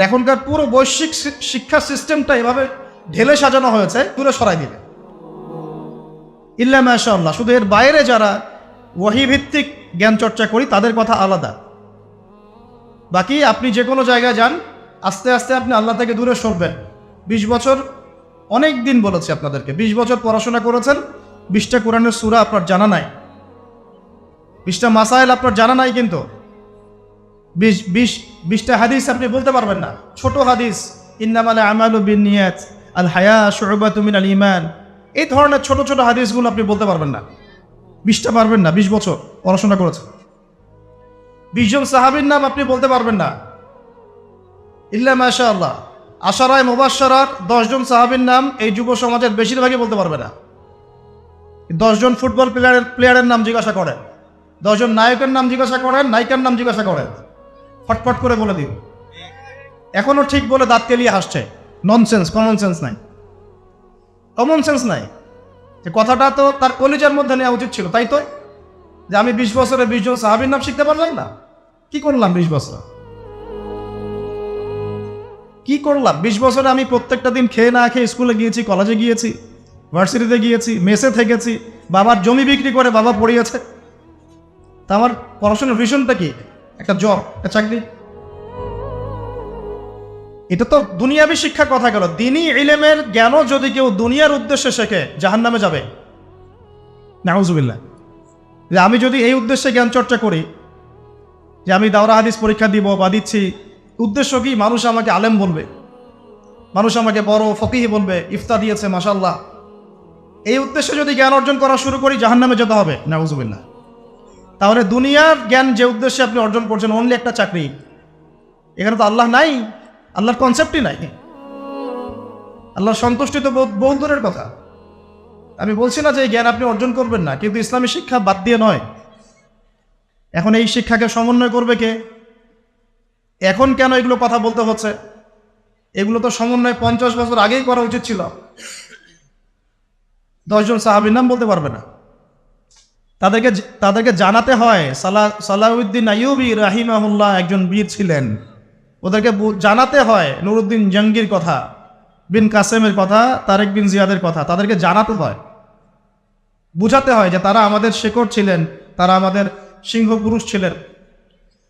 এখনকার পুরো বৈশ্বিক শিক্ষা সিস্টেমটা এভাবে ঢেলে সাজানো হয়েছে দূরে সরাই দিবে। ইল্লা মাশাআল্লাহ শুধু এর বাইরে যারা ওয়াহি ভিত্তিক জ্ঞান চর্চা করি, তাদের কথা আলাদা। বাকি আপনি যে কোনো জায়গায় যান, আস্তে আস্তে আপনি আল্লাহ থেকে দূরে সরবেন। বিশ বছর, অনেক দিন বলেছি আপনাদেরকে, বিশ বছর পড়াশোনা করেছেন, বিশটা কোরআনের সুরা আপনার জানা নাই। বিশটা মাসাইল আপনার জানা নাই কিন্তু। বিশ বিশ, বিশটা হাদিস আপনি বলতে পারবেন না। ছোট হাদিস, ইন্নামালে আমালু বিন নিয়াত আল হায়া শুবাতু মিন আল ইমান এই ধরনের ছোট ছোট হাদিসগুলো আপনি বলতে পারবেন না। বিশটা পারবেন না, বিশ বছর পড়াশোনা করেছেন। বিশজন সাহাবীর নাম আপনি বলতে পারবেন না। ইল্লা মাশা আল্লাহ আশারায় মুবাশশারার দশজন সাহাবীর নাম এই যুব সমাজের বেশিরভাগই বলতে পারবে না। দশজন ফুটবল প্লেয়ারের প্লেয়ারের নাম জিজ্ঞাসা করেন। দশজন নায়কের নাম জিজ্ঞাসা করেন, নায়িকার নাম জিজ্ঞাসা করেন। ফটফট করে বলে দিব এখনও ঠিক বলে দাঁত কেলিয়ে হাসছে। ননসেন্স কমন সেন্স নাই। কমন সেন্স নাই। যে কথাটা তো তার কলিজার মধ্যে নেওয়া উচিত ছিল, তাই তো? যে আমি বিশ বছরে বিশ জন সাহাবির নাম শিখতে পারলাম না? কি করলাম বিশ বছর? কি করলাম? বিশ বছরে আমি প্রত্যেকটা দিন খেয়ে না খেয়ে স্কুলে গিয়েছি কলেজে গিয়েছি ভার্সিটিতে গিয়েছি, মেসে থেকেছি, বাবার জমি বিক্রি করে বাবা পড়িয়েছে। তা আমার পড়াশোনার ভিশনটা কি? একটা জব, একটা চাকরি। এটা তো দুনিয়াবি শিক্ষা কথা গেল। দিনই ইলেমের জ্ঞানও যদি কেউ দুনিয়ার উদ্দেশ্যে শেখে জাহান নামে যাবে। নাউজুবিল্লাহ। যে আমি যদি এই উদ্দেশ্যে জ্ঞান চর্চা করি, যে আমি দাওরা হাদিস পরীক্ষা দিব বা দিচ্ছি, উদ্দেশ্য কি? মানুষ আমাকে আলেম বলবে। মানুষ আমাকে বড় ফকিহি বলবে ইফতা দিয়েছে মাসাল্লাহ এই উদ্দেশ্যে যদি জ্ঞান অর্জন করা শুরু করি জাহান নামে যেতে হবে। নাউজুবিল্লাহ। তাহলে দুনিয়ার জ্ঞান যে উদ্দেশ্যে আপনি অর্জন করছেন অনলি একটা চাকরি। এখানে তো আল্লাহ নাই, আল্লাহর কনসেপ্টই নাই। আল্লাহর সন্তুষ্টি তো বহু- দূরের কথা। আমি বলছি না যে জ্ঞান আপনি অর্জন করবেন না, কিন্তু ইসলামী শিক্ষা বাদ দিয়ে নয়। এখন এই শিক্ষাকে সমন্বয় করবে কে? এখন কেন এগুলো কথা বলতে হচ্ছে? এগুলো তো সমন্বয় পঞ্চাশ বছর আগেই করা উচিত ছিল। দশজন সাহাবির নাম বলতে পারবে না। তাদেরকে তাদেরকে জানাতে হয়। সালা, সালাউদ্দিন আইয়ুবি রাহিমাহুল্লাহ একজন বীর ছিলেন। ওদেরকে জানাতে হয় নুরুদ্দিন জঙ্গির কথা, বিন কাসেমের কথা, তারেক বিন জিয়াদের কথা। তাদেরকে জানাতে হয়। বুঝাতে হয় যে তারা আমাদের শেকড় ছিলেন, তারা আমাদের সিংহ পুরুষ ছিলেন।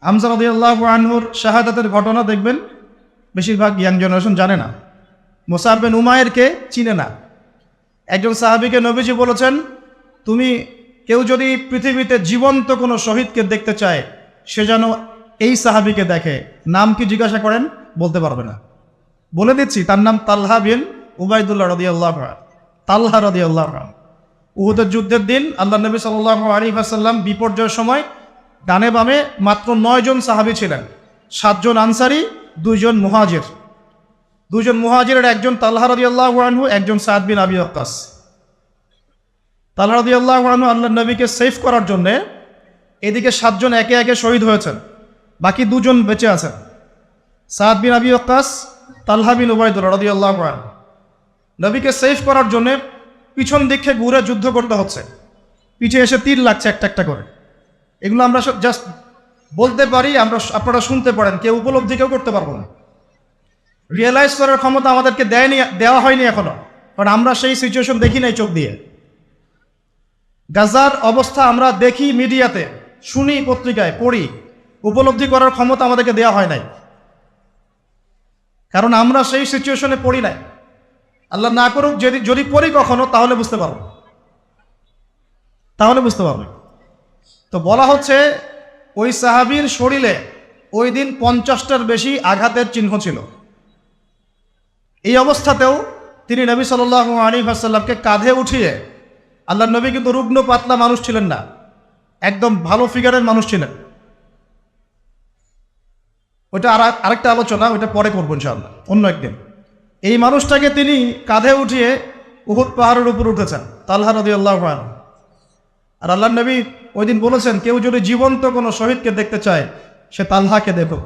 হামজা রদিয়াল্লাহ আনহুর শাহাদাতের ঘটনা দেখবেন, বেশিরভাগ ইয়াং জেনারেশন জানে না। মোসাব বিন উমায়েরকে চিনে না। একজন সাহাবিকে নবীজি বলেছেন, তুমি কেউ যদি পৃথিবীতে জীবন্ত কোনো শহীদকে দেখতে চায়, সে যেন এই সাহাবিকে দেখে। নাম কি জিজ্ঞাসা করেন? বলতে পারবে না। বলে দিচ্ছি, তার নাম তালহা বিন উবাইদুল্লাহ রদিয়াল্লাহ তালহা রদিয়াল্লাহ উহুদের যুদ্ধের দিন আল্লাহ নবী সাল্লাহ আলী আসাল্লাম বিপর্যয়ের সময় ডানে বামে মাত্র নয় জন সাহাবি ছিলেন। সাতজন আনসারি দুইজন মুহাজির। দুজন মুহাজিরের একজন তাল্লাহ রদিয়াল্লাহ আনহু, একজন সাদ বিন আবি তাল্লাহ রদিয়াল্লাহ আনহু আল্লাহ নবীকে সেফ করার জন্যে এদিকে সাতজন একে একে শহীদ হয়েছেন, বাকি দুজন বেঁচে আছেন। সাদ বিন আবি আক্কাস তাল্হা বিন উবাইদুল্লাহ রদিয়াল্লাহ আনহু। নবীকে সেফ করার জন্যে পিছন দিকে ঘুরে যুদ্ধ করতে হচ্ছে। পিছে এসে তীর লাগছে একটা একটা করে। এগুলো আমরা জাস্ট বলতে পারি, আমরা আপনারা শুনতে পারেন, কেউ উপলব্ধি কেউ করতে পারব না। রিয়েলাইজ করার ক্ষমতা আমাদেরকে দেয়নি, দেওয়া হয়নি এখনও। কারণ আমরা সেই সিচুয়েশন দেখি নাই চোখ দিয়ে। গাজার অবস্থা আমরা দেখি মিডিয়াতে, শুনি পত্রিকায়, পড়ি। উপলব্ধি করার ক্ষমতা আমাদেরকে দেওয়া হয় নাই। কারণ আমরা সেই সিচুয়েশনে পড়ি নাই। আল্লাহ না করুক, যদি যদি পড়ি কখনো, তাহলে বুঝতে পারব। তাহলে বুঝতে পারবে। তো বলা হচ্ছে, ওই সাহাবীর শরীরে ওই দিন পঞ্চাশটার বেশি আঘাতের চিহ্ন ছিল। এই অবস্থাতেও তিনি নবী সাল আলী আসাল্লামকে কাঁধে উঠিয়ে আল্লাহ নবী কিন্তু রুগ্ন, পাতলা মানুষ ছিলেন না। একদম ভালো ফিগারের মানুষ ছিলেন। ওইটা আর আরেকটা আলোচনা, ওইটা পরে করব ইনশাআল্লাহ, অন্য একদিন। এই মানুষটাকে তিনি কাঁধে উঠিয়ে উহুদ পাহাড়ের উপর উঠেছেন, তাল্হা নদী আল্লাহ আর আল্লাহ নবী ওই দিন বলেছেন, কেউ যদি জীবন্ত কোনো শহীদকে দেখতে চায়, সে তালহাকে দেখো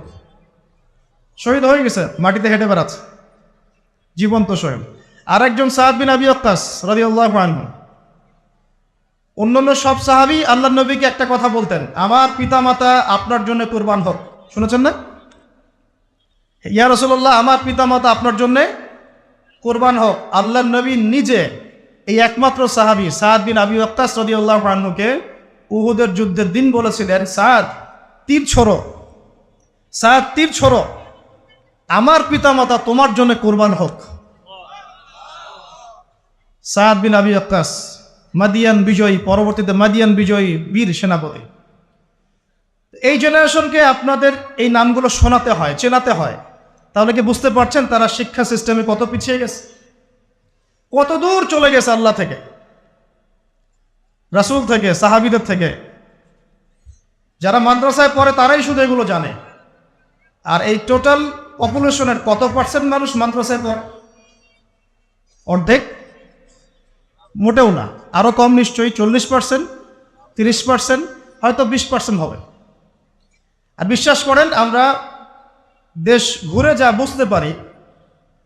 শহীদ হয়ে গেছে, মাটিতে হেঁটে বেড়াচ্ছে। জীবন্ত শহীদ। আর একজন সাহাদ বিন আবি অক্কাস রাজি আল্লাহ আনহু। অন্যান্য সব সাহাবি আল্লাহ নবীকে একটা কথা বলতেন, আমার পিতামাতা আপনার জন্য কোরবান হোক। শুনেছেন না? ইয়া রসুল্লাহ আমার পিতামাতা আপনার জন্যে কোরবান হোক। আল্লাহ নবী নিজে এই একমাত্র সাহাবি, সাদ বিন আবি আক্তাস সদিউল্লাহ আহ্নুকে উহুদের যুদ্ধের দিন বলেছিলেন, সাদ, তীর ছোড়ো। সাদ, তীর ছোড়ো। আমার পিতামাতা তোমার জন্য কোরবান হোক। সাদ বিন আবি আক্তাস মাদিয়ান বিজয়ী, পরবর্তীতে মাদিয়ান বিজয়ী বীর সেনাপতি। এই জেনারেশনকে আপনাদের এই নামগুলো শোনাতে হয়, চেনাতে হয়। তাহলে কি বুঝতে পারছেন তারা শিক্ষা সিস্টেমে কত পিছিয়ে গেছে? কত দূর চলে গেছে আল্লাহ থেকে? রাসূল থেকে, সাহাবিদের থেকে। যারা মাদ্রাসায় পড়ে তারাই শুধু এগুলো জানে। আর এই টোটাল পপুলেশনের কত পার্সেন্ট মানুষ মাদ্রাসায় পড়ে? অর্ধেক। মোটেও না। আরও কম নিশ্চয়ই, চল্লিশ পার্সেন্ট তিরিশ পার্সেন্ট হয়তো বিশ পার্সেন্ট হবে। আর বিশ্বাস করেন, আমরা দেশ ঘুরে যা বুঝতে পারি,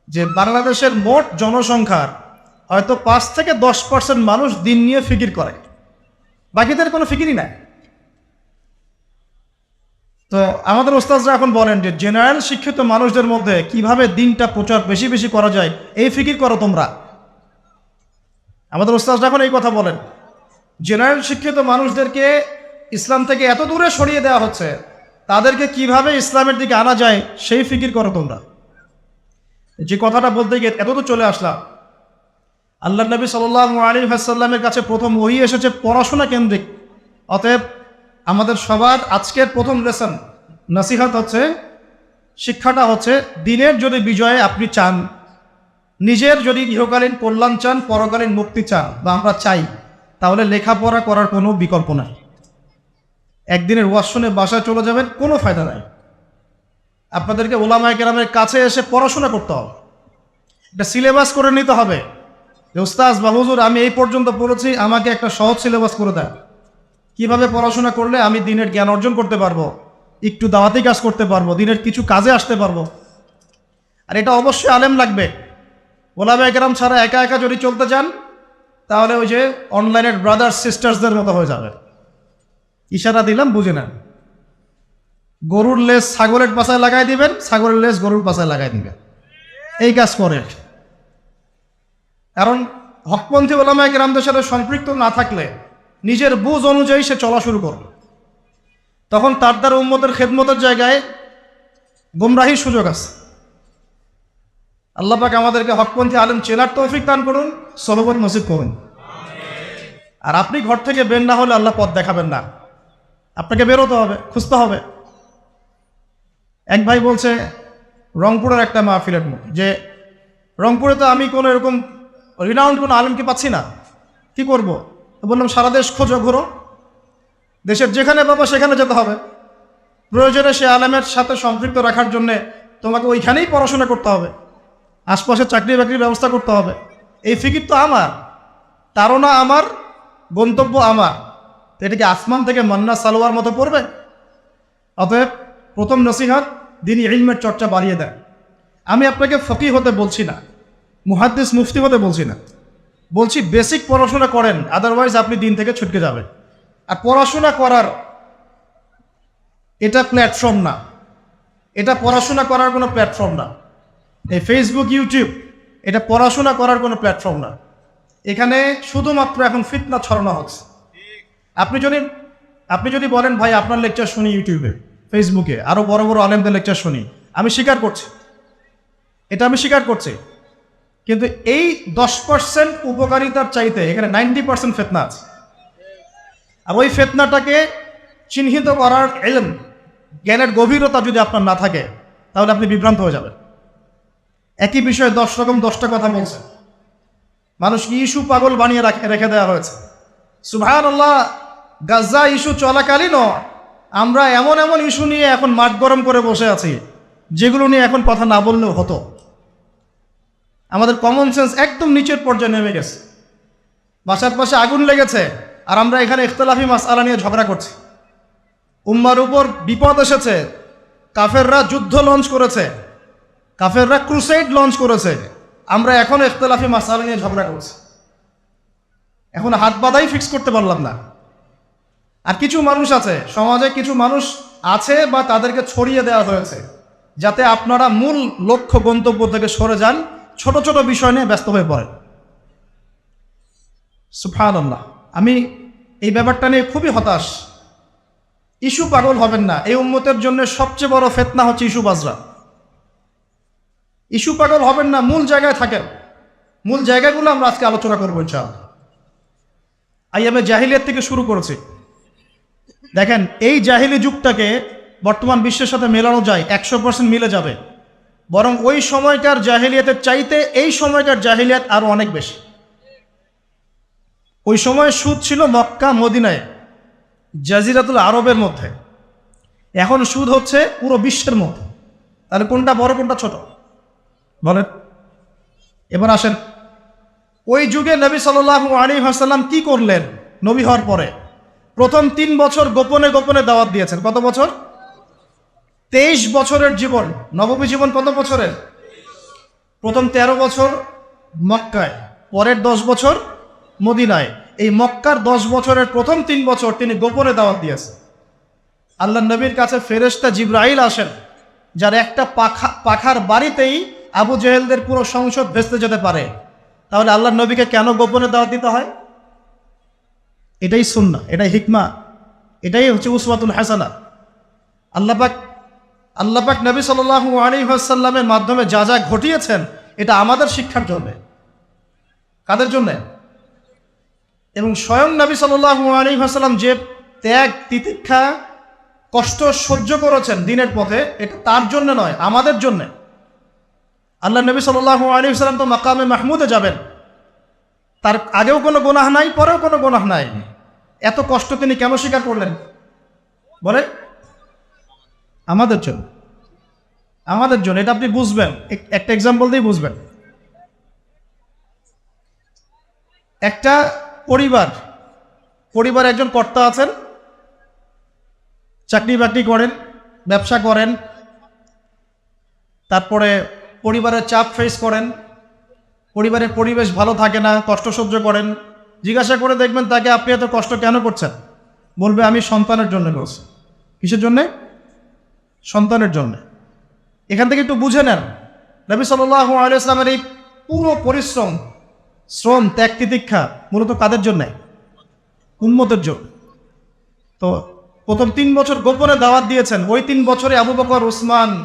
যে বাংলাদেশের মোট জনসংখ্যার হয়তো পাঁচ থেকে দশ পার্সেন্ট মানুষ দিন নিয়ে ফিকির করে। বাকিদের কোনো ফিকিরই নাই। তো আমাদের ওস্তাদরা এখন বলেন যে জেনারেল শিক্ষিত মানুষদের মধ্যে কীভাবে দিনটা প্রচার বেশি বেশি করা যায়, এই ফিকির করো তোমরা। আমাদের ওস্তাদরা এখন এই কথা বলেন। জেনারেল শিক্ষিত মানুষদেরকে ইসলাম থেকে এত দূরে সরিয়ে দেওয়া হচ্ছে, তাদেরকে কীভাবে ইসলামের দিকে আনা যায় সেই ফিকির করো তোমরা। যে কথাটা বলতে গিয়ে এত তো চলে আসলাম। আল্লাহ নবী সাল্লাহ আলী হাসাল্লামের কাছে প্রথম ওই এসেছে পড়াশোনা কেন্দ্রিক। অতএব আমাদের সবার আজকের প্রথম লেসন নসিহাত হচ্ছে, শিক্ষাটা হচ্ছে দিনের যদি বিজয়ে আপনি চান নিজের যদি ইহকালীন কল্যাণ চান, পরকালীন মুক্তি চান, বা আমরা চাই, তাহলে লেখাপড়া করার কোনো বিকল্প নাই। একদিনের ওয়াজ শুনে বাসায় চলে যাবেন, কোনো ফায়দা নাই। আপনাদেরকে ওলামায় কেরামের কাছে এসে পড়াশোনা করতে হবে। এটা সিলেবাস করে নিতে হবে। যে উস্তাজ বা হুজুর, আমি এই পর্যন্ত পড়েছি, আমাকে একটা সহজ সিলেবাস করে দেয় কীভাবে পড়াশোনা করলে আমি দিনের জ্ঞান অর্জন করতে পারব? একটু দাওয়াতি কাজ করতে পারব? দিনের কিছু কাজে আসতে পারব? আর এটা অবশ্যই আলেম লাগবে। ওলামা একরাম ছাড়া একা একা যদি চলতে চান, তাহলে ওই যে অনলাইনের ব্রাদার্স সিস্টার্সদের মতো হয়ে যাবে। ইশারা দিলাম, বুঝে নেন। গরুর লেস ছাগলের পাশায় লাগাই দিবেন, ছাগলের লেস গরুর পাশায় লাগাই দিবেন। এই কাজ করে কারণ হকপন্থী ওলামায় গ্রামদের সাথে সম্পৃক্ত না থাকলে নিজের বুঝ অনুযায়ী সে চলা শুরু করবে। তখন তার দ্বারা উম্মতের খেদমতের জায়গায় গুমরাহির সুযোগ আছে। আল্লাহ পাক আমাদেরকে হকপন্থী আলেম চেনার তৌফিক দান করুন সলবত নসিব করুন। আর আপনি ঘর থেকে বের না হলে আল্লাহ পথ দেখাবেন না। আপনাকে বেরোতে হবে, খুঁজতে হবে। এক ভাই বলছে, রংপুরের একটা মাহফিলের যে রংপুরে তো আমি কোনো এরকম রিনাউন্ড কোনো আলেমকে পাচ্ছি না। কি করব? বললাম, সারা দেশ খোঁজো, ঘোরো। দেশের যেখানে পাবো সেখানে যেতে হবে। প্রয়োজনে সে আলেমের সাথে সম্পৃক্ত রাখার জন্যে তোমাকে ওইখানেই পড়াশোনা করতে হবে। আশপাশে চাকরি বাকরির ব্যবস্থা করতে হবে। এই ফিকির তো আমার। তারও না আমার, গন্তব্য আমার। তো এটা কি আসমান থেকে মান্না সালোয়ার মতো পড়বে? অতএব প্রথম নসিহাত দিনই ইলমের চর্চা বাড়িয়ে দেয় আমি আপনাকে ফকি হতে বলছি না, মুহাদ্দিস মুফতি হতে বলছি না। বলছি বেসিক পড়াশোনা করেন আদারওয়াইজ আপনি দিন থেকে ছুটকে যাবেন। আর পড়াশোনা করার এটা প্ল্যাটফর্ম না। এটা পড়াশোনা করার কোনো প্ল্যাটফর্ম না। এই ফেসবুক ইউটিউব এটা পড়াশোনা করার কোনো প্ল্যাটফর্ম না। এখানে শুধুমাত্র এখন ফিতনা ছড়ানো হচ্ছে। আপনি যদি আপনি যদি বলেন, ভাই, আপনার লেকচার শুনি ইউটিউবে ফেসবুকে আরও বড় বড় আলেমদের লেকচার শুনি। আমি স্বীকার করছি। এটা আমি স্বীকার করছি। কিন্তু এই দশ পার্সেন্ট উপকারিতার চাইতে এখানে নাইনটি পার্সেন্ট ফেতনা আছে। আর ওই ফেতনাটাকে চিহ্নিত করার এলম জ্ঞানের গভীরতা যদি আপনার না থাকে, তাহলে আপনি বিভ্রান্ত হয়ে যাবেন। একই বিষয়ে দশ রকম দশটা কথা বলছে। মানুষকে ইস্যু পাগল বানিয়ে রাখে রেখে দেওয়া হয়েছে। সুভান আল্লাহ গাজা ইস্যু চলাকালীনও আমরা এমন এমন ইস্যু নিয়ে এখন মাঠ গরম করে বসে আছি, যেগুলো নিয়ে এখন কথা না বললেও হতো। আমাদের কমন সেন্স একদম নিচের পর্যায়ে নেমে গেছে। বাসার পাশে আগুন লেগেছে, আর আমরা এখানে ইখতলাফি মাস আলা নিয়ে ঝগড়া করছি। উম্মার উপর বিপদ এসেছে, কাফেররা যুদ্ধ লঞ্চ করেছে। কাফেররা ক্রুসাইড লঞ্চ করেছে। আমরা এখন ইখতলাফি মাসালা নিয়ে ঝগড়া করছি। এখন হাত বাঁধাই ফিক্স করতে পারলাম না। আর কিছু মানুষ আছে, সমাজে কিছু মানুষ আছে বা তাদেরকে ছড়িয়ে দেওয়া হয়েছে, যাতে আপনারা মূল লক্ষ্য, গন্তব্য থেকে সরে যান, ছোট ছোট বিষয় নিয়ে ব্যস্ত হয়ে পড়েন। সুফানাল্লাহ আমি এই ব্যাপারটা নিয়ে খুবই হতাশ। ইস্যু পাগল হবেন না। এই উম্মতের জন্য সবচেয়ে বড় ফেতনা হচ্ছে ইস্যু বাজরা ইস্যু পাগল হবেন না, মূল জায়গায় থাকেন। মূল জায়গাগুলো আমরা আজকে আলোচনা করব চা আইয়ামে জাহিলিয়াত থেকে শুরু করেছি। দেখেন, এই জাহিলি যুগটাকে বর্তমান বিশ্বের সাথে মেলানো যায়, একশো পার্সেন্ট মিলে যাবে। বরং ওই সময়কার জাহিলিয়াতের চাইতে এই সময়কার জাহিলিয়াত আরও অনেক বেশি। ওই সময় সুদ ছিল মক্কা, মদিনায়, জাজিরাতুল আরবের মধ্যে। এখন সুদ হচ্ছে পুরো বিশ্বের মধ্যে। তাহলে কোনটা বড়, কোনটা ছোট? বলেন। এবার আসেন। ওই যুগে নবী সাল্লাহ আলী হাসাল্লাম কি করলেন নবী হওয়ার পরে? প্রথম তিন বছর গোপনে গোপনে দাওয়াত দিয়েছেন। কত বছর? তেইশ বছরের জীবন। নবমী জীবন কত বছরের? প্রথম ১৩ বছর মক্কায়, পরের দশ বছর মদিনায়। এই মক্কার দশ বছরের প্রথম তিন বছর তিনি গোপনে দাওয়াত দিয়েছেন। আল্লাহ নবীর কাছে ফেরেস্তা জিব্রাইল আসেন, যার একটা পাখা পাখার বাড়িতেই আবু জেহেলদের পুরো সংসদ ভেস্তে যেতে পারে। তাহলে আল্লাহ নবীকে কেন গোপনে দাওয়াত দিতে হয়? এটাই সুন্না এটাই হিকমা, এটাই হচ্ছে উসমাতুল হাসানা। আল্লাপাক আল্লাপাক নবী সাল্লু আলী আসাল্লামের মাধ্যমে যা যা ঘটিয়েছেন, এটা আমাদের শিক্ষার জন্যে। কাদের জন্যে? এবং স্বয়ং নবী সাল্লু আলী আসাল্লাম যে ত্যাগ, তিতিক্ষা, কষ্ট সহ্য করেছেন দিনের পথে, এটা তার জন্য নয়, আমাদের জন্যে। আল্লাহ নবী সাল্লাহ আলী সাল্লাম তো মাকামে মাহমুদে যাবেন। তার আগেও কোনো গোনাহ নাই, পরেও কোনো গোনাহ নাই। এত কষ্ট তিনি কেন স্বীকার করলেন? বলে আমাদের জন্য। আমাদের জন্য, এটা আপনি বুঝবেন। একটা এক্সাম্পল দিয়ে বুঝবেন। একটা পরিবার, পরিবারে একজন কর্তা আছেন চাকরি বাকরি করেন, ব্যবসা করেন, তারপরে পরিবারের চাপ ফেস করেন, পরিবারের পরিবেশ ভালো থাকে না, কষ্ট সহ্য করেন, জিজ্ঞাসা করে দেখবেন তাকে আপনি এত কষ্ট কেন করছেন? বলবে, আমি সন্তানের জন্য করছি কিসের জন্যে? সন্তানের জন্য। এখান থেকে একটু বুঝে নেন। নবী সাল্লাহ আলিয়াস্লামের এই পুরো পরিশ্রম, শ্রম, ত্যাগ, তিতিক্ষা মূলত কাদের জন্যে? উন্মতের জন্য। তো প্রথম তিন বছর গোপনে দাওয়াত দিয়েছেন। ওই তিন বছরে আবু বকর, উসমান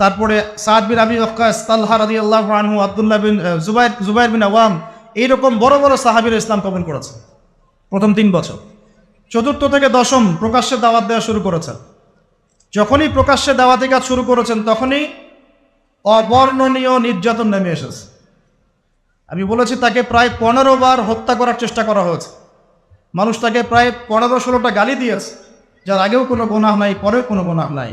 তারপরে সাদ বিন আবি ওকাস রাদি আল্লাহ আনহু, আবদুল্লাহ বিন জুবাইর জুবাইর বিন আওয়াম, এইরকম বড় বড় সাহাবির ইসলাম কবুল করেছে। প্রথম তিন বছর। চতুর্থ থেকে দশম প্রকাশ্যে দাওয়াত দেওয়া শুরু করেছেন। যখনই প্রকাশ্যে দাওয়াতি কাজ শুরু করেছেন, তখনই অবর্ণনীয় নির্যাতন নেমে এসেছে। আমি বলেছি, তাকে প্রায় পনেরো বার হত্যা করার চেষ্টা করা হয়েছে। মানুষ তাকে প্রায় পনেরো ষোলোটা গালি দিয়েছে। যার আগেও কোনো গোনাহ নাই, পরেও কোনো গোনাহ নাই।